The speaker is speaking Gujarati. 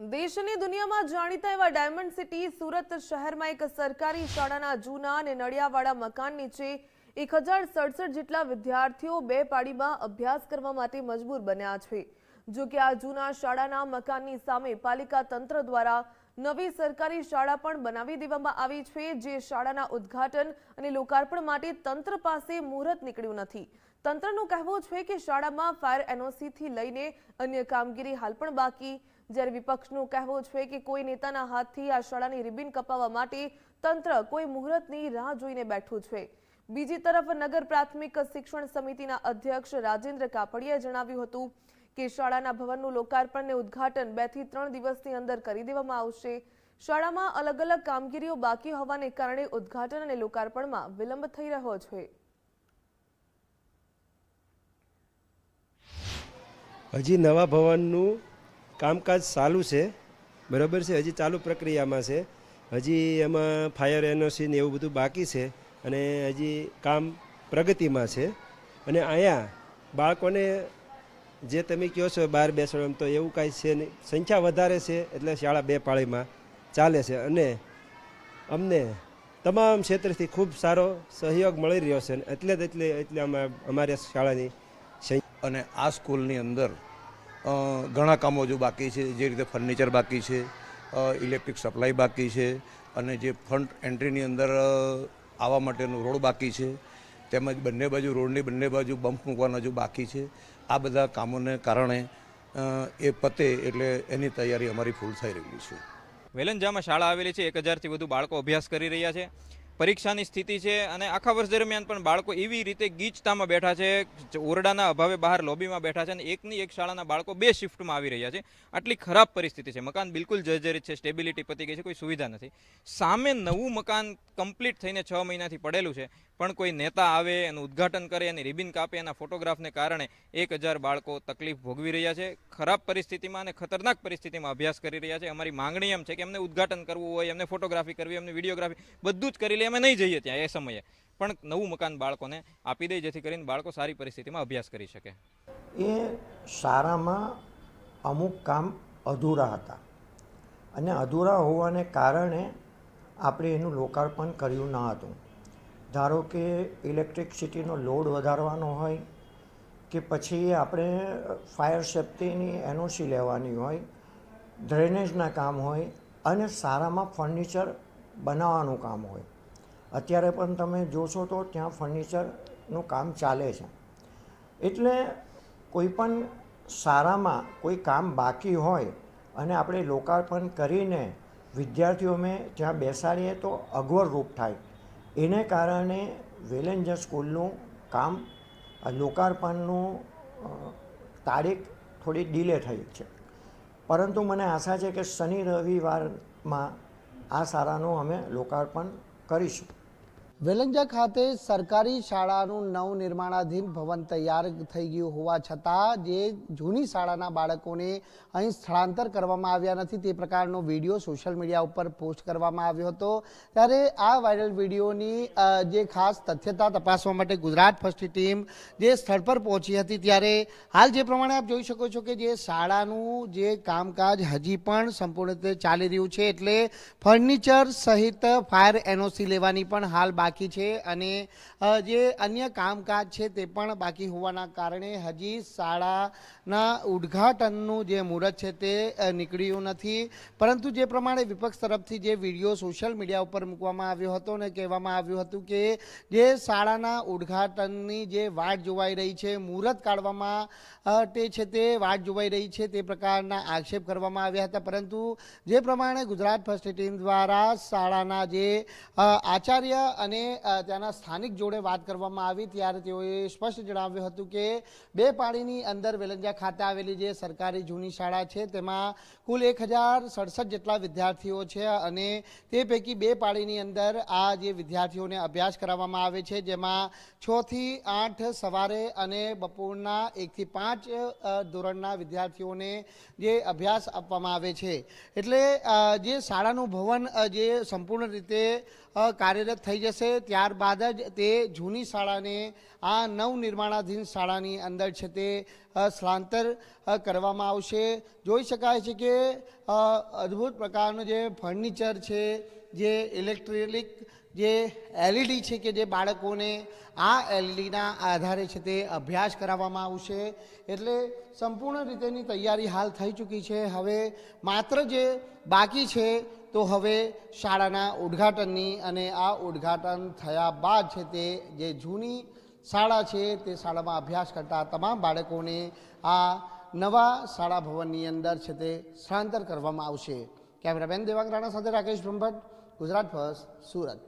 દેશની દુનિયામાં જાણીતા એવા ડાયમંડ સિટી સુરત શહેરમાં એક સરકારી શાળાના જૂના અને નળિયાવાળા મકાન નીચે એક જેટલા વિદ્યાર્થીઓ બે પાડીમાં અભ્યાસ કરવા માટે મજબૂર બન્યા છે. જો કે આ જૂના શાળાના મકાનની સામે પાલિકા તંત્ર દ્વારા નવી સરકારી શાળા પણ બનાવી દેવામાં આવી છે, જે શાળાના ઉદ્ઘાટન અને લોકાર્પણ માટે તંત્ર પાસે મુહૂર્ત નીકળ્યું નથી. તંત્રનું કહેવું છે કે શાળામાં ફાયર એનઓસીથી લઈને અન્ય કામગીરી હાલ પણ બાકી જ્યારે વિપક્ષનું કહેવું છે કે કોઈ નેતાના હાથથી આ શાળાની રિબિન કપાવવા માટે તંત્ર કોઈ મુહૂર્તની રાહ જોઈને બેઠું છે. બીજી તરફ નગર પ્રાથમિક શિક્ષણ સમિતિના અધ્યક્ષ રાજેન્દ્ર કાપડિયાએ જણાવ્યું હતું કે શાળાના ભવનનું લોકાર્પણ ને ઉદ્ઘાટન બેથી ત્રણ દિવસની અંદર કરી દેવામાં આવશે. શાળામાં અલગ અલગ કામગીરીઓ બાકી હોવાને કારણે ઉદ્ઘાટન અને લોકાર્પણમાં વિલંબ થઈ રહ્યો છે. હજી નવા ભવનનું કામકાજ ચાલુ છે. બરાબર છે? હજી ચાલુ પ્રક્રિયામાં છે. હજી એમાં ફાયર એનઓસી ને એવું બધું બાકી છે અને હજી કામ પ્રગતિમાં છે. અને અહીંયા બાળકોને જે તમે કહો છો બહાર બેસવાનું એમ તો એવું કાંઈ છે નહીં. સંખ્યા વધારે છે એટલે શાળા બે પાળીમાં ચાલે છે. અને અમને તમામ ક્ષેત્રથી ખૂબ સારો સહયોગ મળી રહ્યો છે. એટલે એટલે એટલે અમે, અમારી શાળાની અને આ સ્કૂલની અંદર ઘણા કામો જો બાકી છે. જે રીતે ફર્નિચર બાકી છે ઇલેક્ટ્રિક સપ્લાય બાકી છે અને જે ફ્રન્ટ એન્ટ્રીની અંદર આવવા માટેનો રોડ બાકી છે. તેમજ બંને બાજુ રોડની બંને બાજુ બમ્પ મૂકવાના જો બાકી છે. આ બધા કામોને કારણે એ પતે એટલે એની તૈયારી અમારી ફૂલ થઈ રહેલી છે. વેલંજામાં શાળા આવેલી છે. એક હજારથી વધુ બાળકો અભ્યાસ કરી રહ્યા છે. પરીક્ષાની સ્થિતિ છે અને આખા વર્ષ દરમિયાન પણ બાળકો એવી રીતે ગીચતામાં બેઠા છે ઓરડાના અભાવે બહાર લોબીમાં બેઠા છે અને એકની એક શાળાના બાળકો બે શિફ્ટમાં આવી રહ્યા છે. આટલી ખરાબ પરિસ્થિતિ છે. મકાન બિલકુલ જર્જરિત છે, સ્ટેબિલિટી પતી ગઈ છે, કોઈ સુવિધા નથી. સામે નવું મકાન કમ્પ્લીટ થઈને છ મહિનાથી પડેલું છે, પણ કોઈ નેતા આવે, એનું ઉદ્ઘાટન કરે, એની રિબિન કાપે, એના ફોટોગ્રાફને કારણે એક હજાર બાળકો તકલીફ ભોગવી રહ્યા છે. ખરાબ પરિસ્થિતિમાં અને ખતરનાક પરિસ્થિતિમાં અભ્યાસ કરી રહ્યા છે. અમારી માંગણી એમ છે કે એમને ઉદ્ઘાટન કરવું હોય, એમને ફોટોગ્રાફી કરવી, એમને વિડીયોગ્રાફી બધું જ કરી લે. અમે નહીં જઈએ ત્યાં એ સમયે. પણ નવું મકાન બાળકોને આપી દે જેથી કરીને બાળકો સારી પરિસ્થિતિમાં અભ્યાસ કરી શકે. એ શાળામાં અમુક કામ અધૂરા હતા. અને અધૂરા હોવાને કારણે આપણે એનું લોકાર્પણ કર્યું ન હતું. ધારો કે ઇલેક્ટ્રિકસિટીનો લોડ વધારવાનો હોય કે પછી આપણે ફાયર સેફ્ટીની એનઓસી લેવાની હોય, ડ્રેનેજના કામ હોય અને સારામાં ફર્નિચર બનાવવાનું કામ હોય. અત્યારે પણ તમે જોશો તો ત્યાં ફર્નિચરનું કામ ચાલે છે. એટલે કોઈ પણ શાળામાં કોઈ કામ બાકી હોય અને આપણે લોકાર્પણ કરીને વિદ્યાર્થીઓને ત્યાં બેસાડીએ તો અગવડરૂપ થાય. એને કારણે વેલેન્જર સ્કૂલનું કામ લોકાર્પણનું તારીખ થોડી ડીલે થઈ છે. પરંતુ મને આશા છે કે શનિ રવિવારમાં આ શાળાનું અમે લોકાર્પણ કરીશું. વેલંજા ખાતે સરકારી શાળાનું નવનિર્માણાધીન ભવન તૈયાર થઈ ગયું હોવા છતાં જે જૂની શાળાના બાળકોને અહીં સ્થળાંતર કરવામાં આવ્યા નથી તે પ્રકારનો વીડિયો સોશિયલ મીડિયા ઉપર પોસ્ટ કરવામાં આવ્યો હતો. ત્યારે આ વાયરલ વિડીયોની જે ખાસ તથ્યતા તપાસવા માટે ગુજરાત ફર્સ્ટની ટીમ જે સ્થળ પર પહોંચી હતી ત્યારે હાલ જે પ્રમાણે આપ જોઈ શકો છો કે જે શાળાનું જે કામકાજ હજી પણ સંપૂર્ણ રીતે ચાલી રહ્યું છે એટલે ફર્નિચર સહિત ફાયર એનઓસી લેવાની પણ હાલ બાકી છે અને જે અન્ય કામકાજ છે તે પણ બાકી હોવાના કારણે હજી શાળાના ઉદ્ઘાટનનું જે મુહૂર્ત છે તે નીકળ્યું નથી. પરંતુ જે પ્રમાણે વિપક્ષ તરફથી જે વીડિયો સોશિયલ મીડિયા ઉપર મૂકવામાં આવ્યો હતો અને કહેવામાં આવ્યું હતું કે જે શાળાના ઉદ્ઘાટનની જે વાટ જોવાઈ રહી છે, મુહૂર્ત કાઢવામાં તે છે તે વાટ જોવાઈ રહી છે તે પ્રકારના આક્ષેપ કરવામાં આવ્યા હતા. પરંતુ જે પ્રમાણે ગુજરાત ફર્સ્ટ ટીમ દ્વારા શાળાના જે આચાર્ય અને ત્યાંના સ્થાનિક જોડે વાત કરવામાં આવી, ત્યારે તેઓએ સ્પષ્ટ જણાવ્યું હતું કે બે પાણીની અંદર વેલંજા ખાતે આવેલી જે સરકારી જૂની શાળા છે, તેમાં કુલ એક જેટલા વિદ્યાર્થીઓ છે અને તે પૈકી બે પાળીની અંદર આ જે વિદ્યાર્થીઓને અભ્યાસ કરાવવામાં આવે છે, જેમાં છ થી આઠ સવારે અને બપોરના એકથી પાંચ ધોરણના વિદ્યાર્થીઓને જે અભ્યાસ આપવામાં આવે છે. એટલે જે શાળાનું ભવન જે સંપૂર્ણ રીતે કાર્યરત થઈ જશે ત્યારબાદ જ તે જૂની શાળાને, આ નવનિર્માણાધીન શાળાની અંદર છે તે સ્થળાંતર કરવામાં આવશે. જોઈ શકાય છે કે અદ્ભુત પ્રકારનું જે ફર્નિચર છે, જે ઇલેક્ટ્રિક, જે એલઈડી છે કે જે બાળકોને આ એલઈડીના આધારે છે તે અભ્યાસ કરાવવામાં આવશે. એટલે સંપૂર્ણ રીતેની તૈયારી હાલ થઈ ચૂકી છે. હવે માત્ર જે બાકી છે તો હવે શાળાના ઉદ્ઘાટનની અને આ ઉદ્ઘાટન થયા બાદ છે તે જે જૂની શાળા છે તે શાળામાં અભ્યાસ કરતા તમામ બાળકોને આ નવા શાળા ભવનની અંદર છે તે સ્થળાંતર કરવામાં આવશે. કેમેરામેન દેવાંગ રાણા સાથે રાકેશ બ્રહ્મભટ્ટ, ગુજરાત ફર્સ્ટ, સુરત.